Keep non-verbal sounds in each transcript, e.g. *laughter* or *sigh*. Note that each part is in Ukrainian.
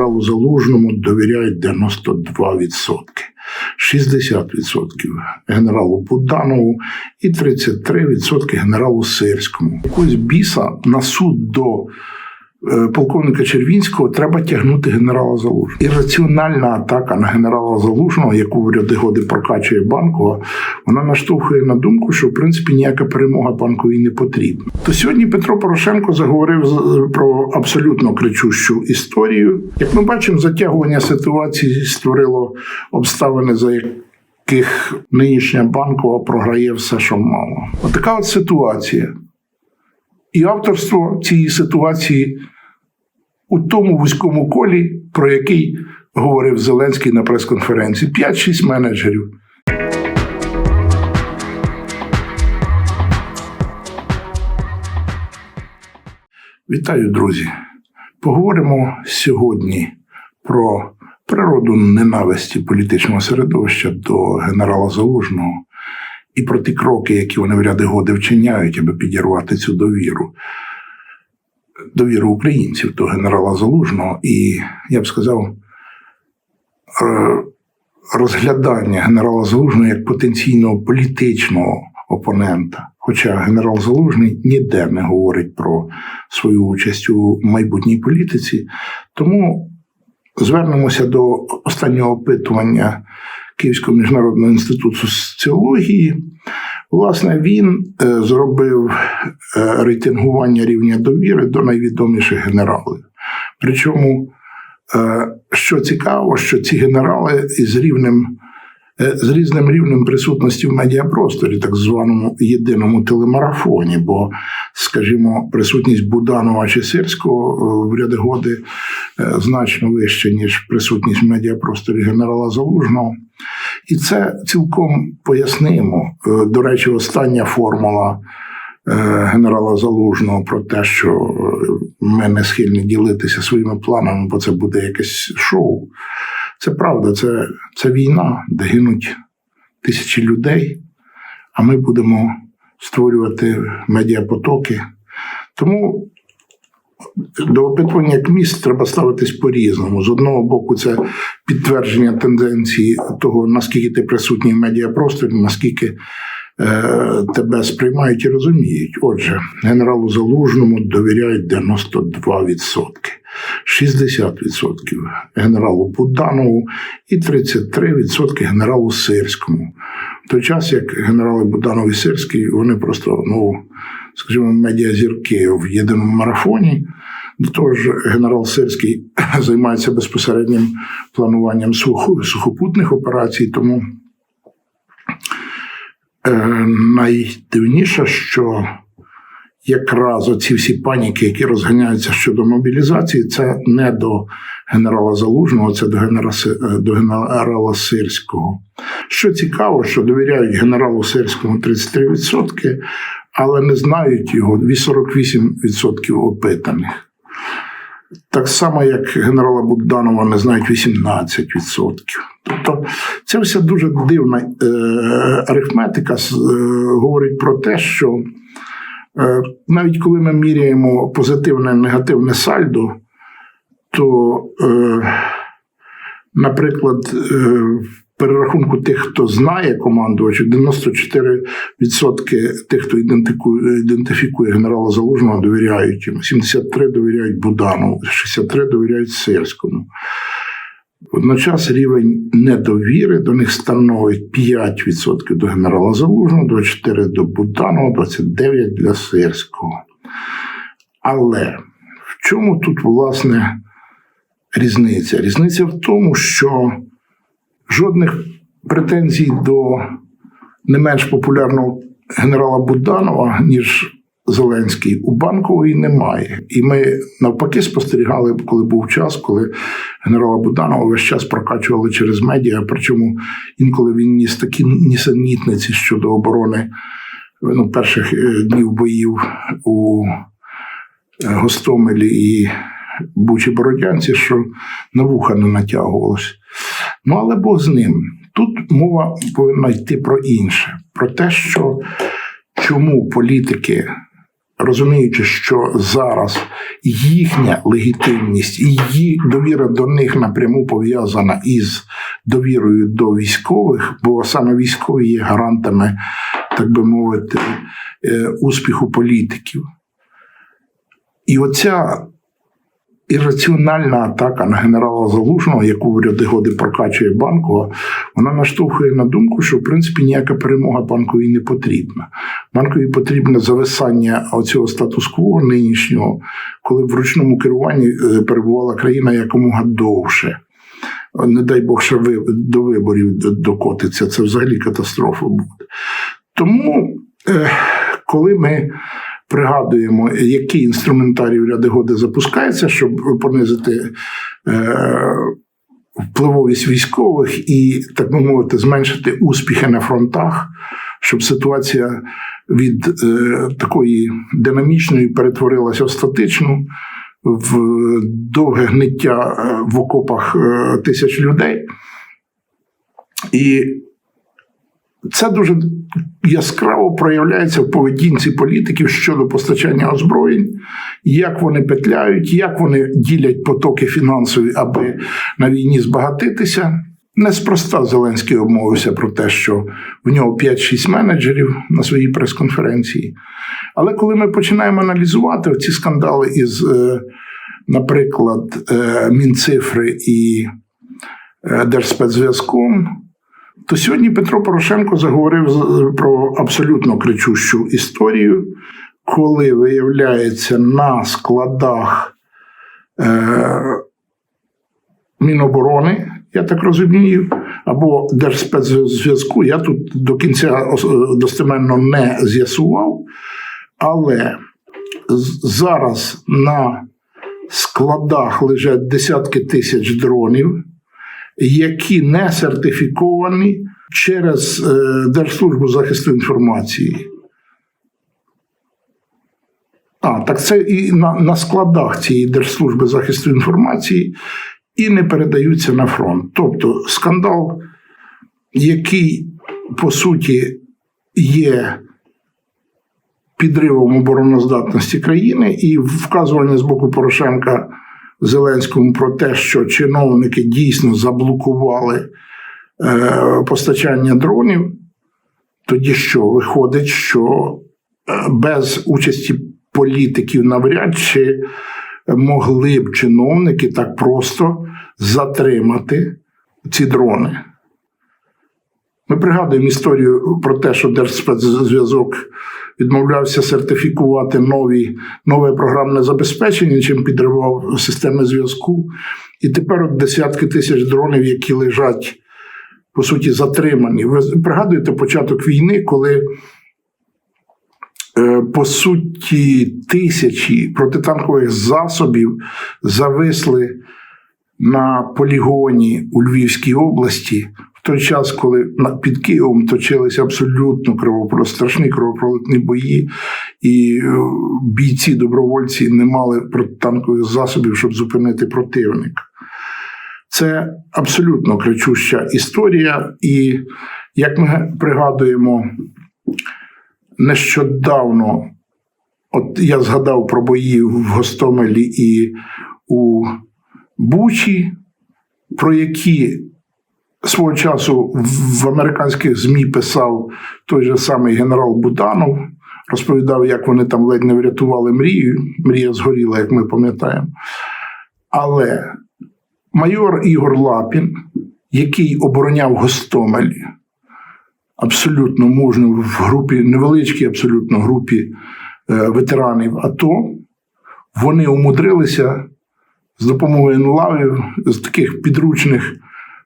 генералу Залужному довіряють 92%, 60% генералу Буданову і 33% генералу Сирському. Якось біса на суд до полковника Червінського треба тягнути генерала Залужного. Ірраціональна атака на генерала Залужного, яку в ряди годи прокачує банкова, вона наштовхує на думку, що в принципі ніяка перемога банковій не потрібна. То сьогодні Петро Порошенко заговорив про абсолютно кричущу історію. Як ми бачимо, затягування ситуації створило обставини, за яких нинішня банкова програє все, що мало. Отака от ситуація. І авторство цієї ситуації у тому вузькому колі, про який говорив Зеленський на прес-конференції. 5-6 менеджерів. Вітаю, друзі! Поговоримо сьогодні про природу ненависті політичного середовища до генерала Залужного і про ті кроки, які вони в ряди годи вчиняють, аби підірвати цю довіру. Довіру українців до генерала Залужного, і я б сказав, е, розглядання генерала Залужного як потенційного політичного опонента. Хоча генерал Залужний ніде не говорить про свою участь у майбутній політиці, тому звернемося до останнього опитування Київського міжнародного інституту соціології. Власне, він е, зробив е, рейтингування рівня довіри до найвідоміших генералів. Причому, е, що цікаво, що ці генерали із рівнем. Е, З різним рівнем присутності в медіапросторі, так званому єдиному телемарафоні, бо, скажімо, присутність Буданова чи Сирського е, в ряди годи е, значно вища, ніж присутність в медіапросторі генерала Залужного. І це цілком пояснимо. До речі, остання формула генерала Залужного про те, що ми не схильні ділитися своїми планами, бо це буде якесь шоу. Це правда, це, це війна, де гинуть тисячі людей, а ми будемо створювати медіапотоки. Тому до опитування як міст треба ставитись по-різному. З одного боку, це підтвердження тенденції того, наскільки ти присутній в медіапросторі, наскільки е, тебе сприймають і розуміють. Отже, генералу Залужному довіряють 92%, 60% генералу Буданову і 33% генералу Сирському. В той час, як генерали Буданов і Сирський, вони просто, ну, скажімо, медіазірки в єдиному марафоні. До того ж, генерал Сирський *clears throat* займається безпосереднім плануванням сухопутних операцій, тому е, найдивніше, що якраз оці всі паніки, які розганяються щодо мобілізації, це не до генерала Залужного, це до генерала, Си- е, до генерала Сирського. Що цікаво, що довіряють генералу Сирському 33%, але не знають його 48% опитаних. Так само, як генерала Буданова не знають 18%. Тобто це вся дуже дивна е, арифметика е, говорить про те, що навіть коли ми міряємо позитивне негативне сальдо, то, е, наприклад, е, в перерахунку тих, хто знає командувачів, 94% тих, хто ідентифікує, генерала Залужного, довіряють йому. 73 довіряють Буданову, 63 довіряють Сирському. Водночас рівень недовіри до них становить 5% до генерала Залужного, 24% до Буданова, 29% для Сирського. Але в чому тут, власне, різниця? Різниця в тому, що жодних претензій до не менш популярного генерала Буданова, ніж Зеленський, у банкової немає. І ми навпаки спостерігали, коли був час, коли генерала Буданова весь час прокачували через медіа. Причому інколи він ніс такі нісенітниці щодо оборони ну, перших е, днів боїв у е, Гостомелі і Бучі Бородянці, що на вуха не натягувалось. Ну, але Бог з ним. Тут мова повинна йти про інше: про те, що чому політики розуміючи, що зараз їхня легітимність і її довіра до них напряму пов'язана із довірою до військових, бо саме військові є гарантами, так би мовити, е, успіху політиків. І оця ірраціональна атака на генерала Залужного, яку в ряди годи прокачує банкова, вона наштовхує на думку, що в принципі ніяка перемога банковій не потрібна. Банкові потрібне зависання оцього статус-кво нинішнього, коли в ручному керуванні е, перебувала країна якомога довше. Не дай Бог, ще до виборів докотиться. Це взагалі катастрофа буде. Тому, е, коли ми пригадуємо, який інструментарій ряди годи запускається, щоб понизити е, впливовість військових і, так би мовити, зменшити успіхи на фронтах, щоб ситуація від е, такої динамічної перетворилася в статичну, в довге гниття е, в окопах тисяч людей. І це дуже яскраво проявляється в поведінці політиків щодо постачання озброєнь, як вони петляють, як вони ділять потоки фінансові, аби на війні збагатитися. Неспроста Зеленський обмовився про те, що в нього 5-6 менеджерів на своїй прес-конференції. Але коли ми починаємо аналізувати ці скандали із, е, наприклад, е, Мінцифри і е, Держспецзв'язком, то сьогодні Петро Порошенко заговорив про абсолютно кричущу історію, коли виявляється на складах е, Міноборони, я так розумію, або Держспецзв'язку, я тут до кінця достеменно не з'ясував, але зараз на складах лежать десятки тисяч дронів які не сертифіковані через е, Держслужбу захисту інформації. А, так це і на, на складах цієї Держслужби захисту інформації і не передаються на фронт. Тобто скандал, який по суті є підривом обороноздатності країни, і вказування з боку Порошенка Зеленському про те, що чиновники дійсно заблокували е, постачання дронів, тоді що виходить, що е, без участі політиків навряд чи могли б чиновники так просто затримати ці дрони. Ми пригадуємо історію про те, що Держспецзв'язок відмовлявся сертифікувати нові, нове програмне забезпечення, чим підривав системи зв'язку. І тепер от десятки тисяч дронів, які лежать, по суті, затримані. Ви пригадуєте початок війни, коли, е, по суті, тисячі протитанкових засобів зависли на полігоні у Львівській області в той час, коли під Києвом точилися абсолютно кровопро, страшні кровопролитні бої, і е, бійці, добровольці не мали протитанкових засобів, щоб зупинити противника. Це абсолютно кричуща історія, і як ми пригадуємо, нещодавно, от я згадав про бої в Гостомелі і у Бучі, про які свого часу в американських ЗМІ писав той же самий генерал Буданов, розповідав, як вони там ледь не врятували мрію. Мрія згоріла, як ми пам'ятаємо. Але майор Ігор Лапін, який обороняв Гостомель, абсолютно мужньо в групі, невеличкій абсолютно групі е, ветеранів АТО, вони умудрилися з допомогою енлавів, з таких підручних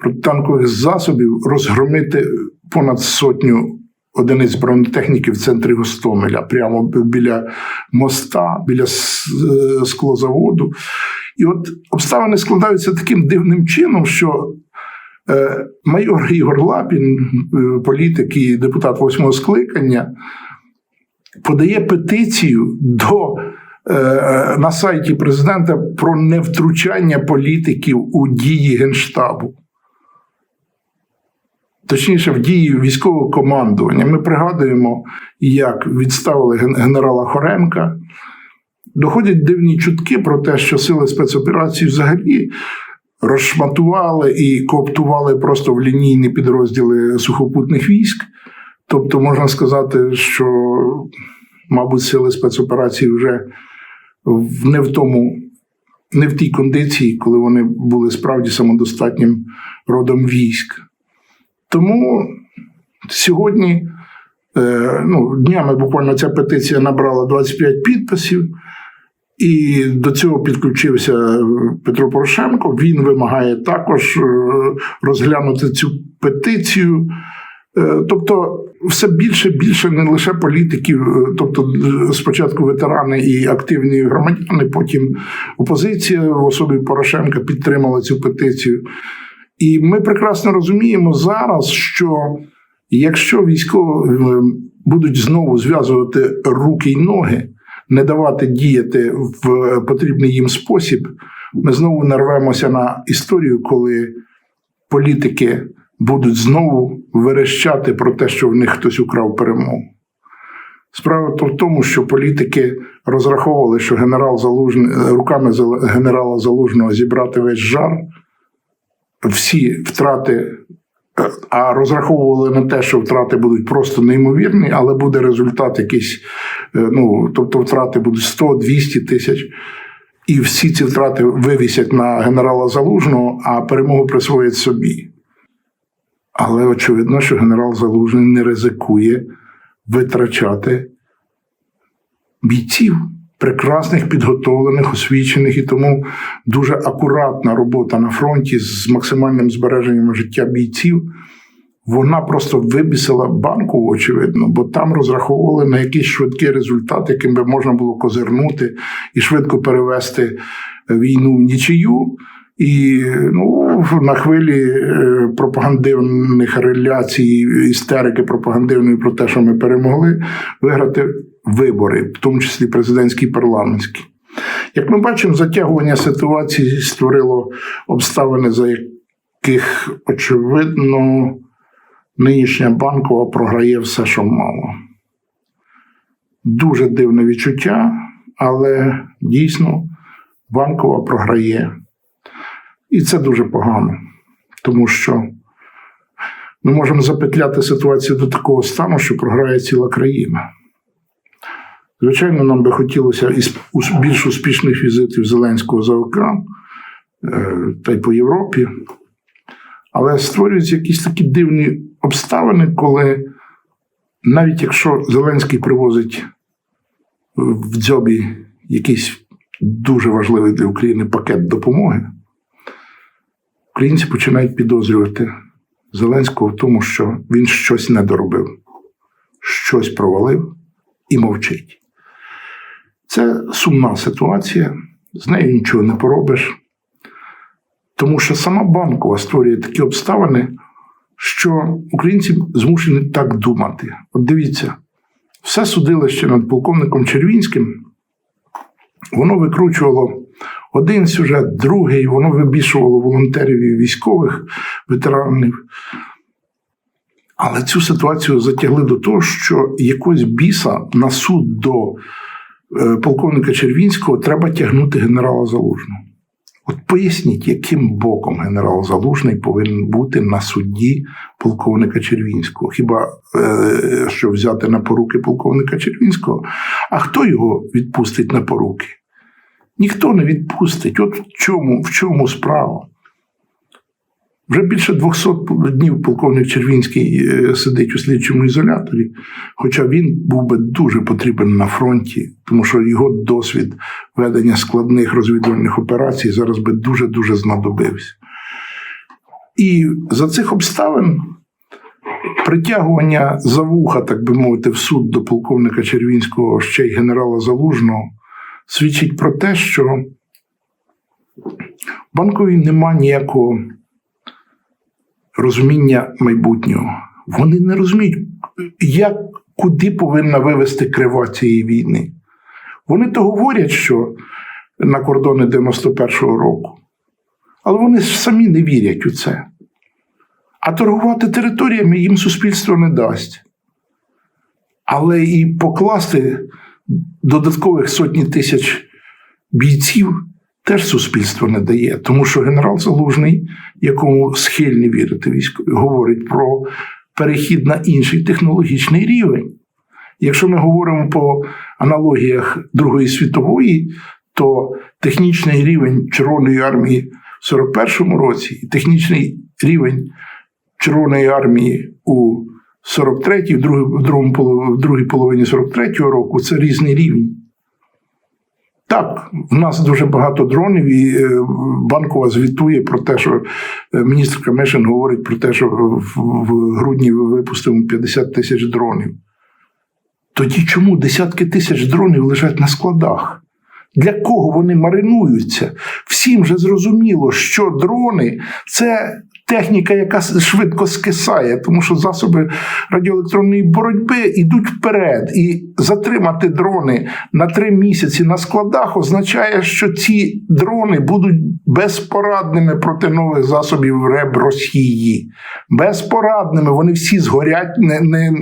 протитанкових засобів розгромити понад сотню одиниць бронетехніки в центрі Гостомеля, прямо біля моста, біля е, склозаводу. І от обставини складаються таким дивним чином, що е, майор Ігор Лапін, е, політик і депутат восьмого скликання, подає петицію до на сайті президента про невтручання політиків у дії Генштабу. Точніше, в дії військового командування. Ми пригадуємо, як відставили генерала Хоренка. Доходять дивні чутки про те, що сили спецоперації взагалі розшматували і кооптували просто в лінійні підрозділи сухопутних військ. Тобто, можна сказати, що, мабуть, сили спецоперації вже не в тому, не в тій кондиції, коли вони були справді самодостатнім родом військ. Тому сьогодні, е, ну, днями буквально ця петиція набрала 25 підписів. І до цього підключився Петро Порошенко. Він вимагає також е, розглянути цю петицію. Е, Тобто, все більше більше не лише політиків, тобто спочатку ветерани і активні громадяни, потім опозиція в особі Порошенка підтримала цю петицію. І ми прекрасно розуміємо зараз, що якщо військові е, будуть знову зв'язувати руки й ноги, не давати діяти в потрібний їм спосіб, ми знову нарвемося на історію, коли політики будуть знову верещати про те, що в них хтось украв перемогу. Справа то в тому, що політики розраховували, що генерал Залужний руками генерала Залужного зібрати весь жар, всі втрати, е, а розраховували на те, що втрати будуть просто неймовірні, але буде результат якийсь, е, ну тобто втрати будуть 100-200 тисяч. І всі ці втрати вивісять на генерала Залужного, а перемогу присвоять собі. Але очевидно, що генерал Залужний не ризикує витрачати бійців, прекрасних, підготовлених, освічених, і тому дуже акуратна робота на фронті з максимальним збереженням життя бійців. Вона просто вибісила банку, очевидно, бо там розраховували на якийсь швидкий результат, яким би можна було козирнути і швидко перевести війну в нічию. І ну, на хвилі е, пропагандивних реляцій, істерики пропагандивної про те, що ми перемогли, виграти вибори, в тому числі президентські і парламентські. Як ми бачимо, затягування ситуації створило обставини, за яких, очевидно, нинішня банкова програє все, що мало. Дуже дивне відчуття, але дійсно банкова програє. І це дуже погано, тому що ми можемо запетляти ситуацію до такого стану, що програє ціла країна. Звичайно, нам би хотілося із більш успішних візитів Зеленського за океан е, та й по Європі. Але створюються якісь такі дивні обставини, коли навіть якщо Зеленський привозить в дзьобі якийсь дуже важливий для України пакет допомоги, українці починають підозрювати Зеленського в тому, що він щось не доробив, щось провалив і мовчить. Це сумна ситуація, з нею нічого не поробиш. Тому що сама банкова створює такі обставини, що українці змушені так думати. От дивіться, все судилище над полковником Червінським, воно викручувало один сюжет, другий, воно вибішувало волонтерів і військових ветеранів. Але цю ситуацію затягли до того, що якось біса на суд до полковника Червінського треба тягнути генерала Залужного. От поясніть, яким боком генерал Залужний повинен бути на судді полковника Червінського? Хіба е, що взяти на поруки полковника Червінського? А хто його відпустить на поруки? Ніхто не відпустить. От в чому, в чому справа? Вже більше 200 днів полковник Червінський е, сидить у слідчому ізоляторі, хоча він був би дуже потрібен на фронті, тому що його досвід ведення складних розвідувальних операцій зараз би дуже-дуже знадобився. І за цих обставин притягування за вуха, так би мовити, в суд до полковника Червінського ще й генерала Залужного свідчить про те, що банкові нема ніякого розуміння майбутнього. Вони не розуміють, як куди повинна вивести крива цієї війни. Вони то говорять, що на кордони 91-го року, але вони самі не вірять у це. А торгувати територіями їм суспільство не дасть. Але і покласти додаткових сотні тисяч бійців теж суспільство не дає. Тому що генерал Залужний, якому схильні вірити військові, говорить про перехід на інший технологічний рівень. Якщо ми говоримо по аналогіях Другої світової, то технічний рівень Червоної армії в 41-му році і технічний рівень Червоної армії у 43-й, в другій, половині 43-го року це різний рівень. Так, в нас дуже багато дронів, і е, банкова звітує про те, що е, міністр Камишин говорить про те, що в грудні випустимо 50 тисяч дронів. Тоді чому десятки тисяч дронів лежать на складах? Для кого вони маринуються? Всім же зрозуміло, що дрони це техніка, яка швидко скисає, тому що засоби радіоелектронної боротьби йдуть вперед. І затримати дрони на три місяці на складах означає, що ці дрони будуть безпорадними проти нових засобів РЕБ Росії. Безпорадними. Вони всі згорять, не, не е,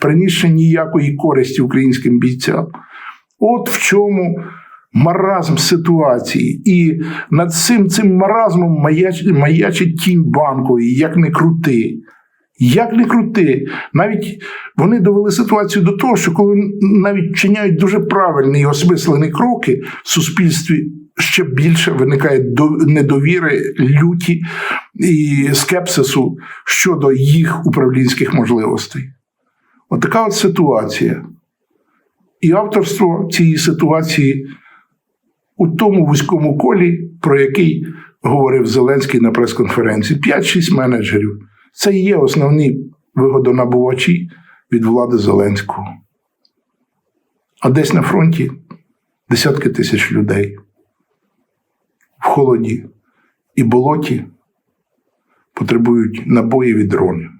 принісши ніякої користі українським бійцям. От в чому маразм ситуації. І над цим цим маразмом маяч, маячить тінь банкової, як не крути. Як не крути, навіть вони довели ситуацію до того, що коли навіть чиняють дуже правильні і осмислені кроки в суспільстві, ще більше виникає до- недовіри, люті і скепсису щодо їх управлінських можливостей. Отака от ситуація. І авторство цієї ситуації у тому вузькому колі, про який говорив Зеленський на прес-конференції, 5-6 менеджерів. Це і є основні вигодонабувачі від влади Зеленського. А десь на фронті десятки тисяч людей в холоді і болоті потребують набоїв і дронів.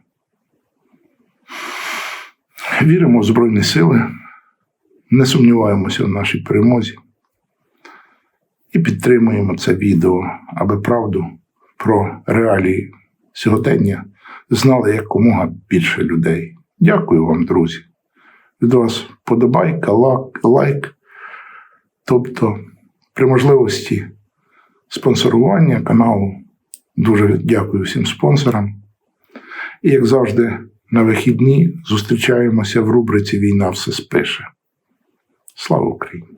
Віримо в Збройні Сили, не сумніваємося в нашій перемозі і підтримуємо це відео, аби правду про реалії сьогодення знали якомога більше людей. Дякую вам, друзі. Від вас подобайка, лайк. Тобто, при можливості спонсорування каналу. Дуже дякую всім спонсорам. І, як завжди, на вихідні зустрічаємося в рубриці Війна все спише. Слава Україні!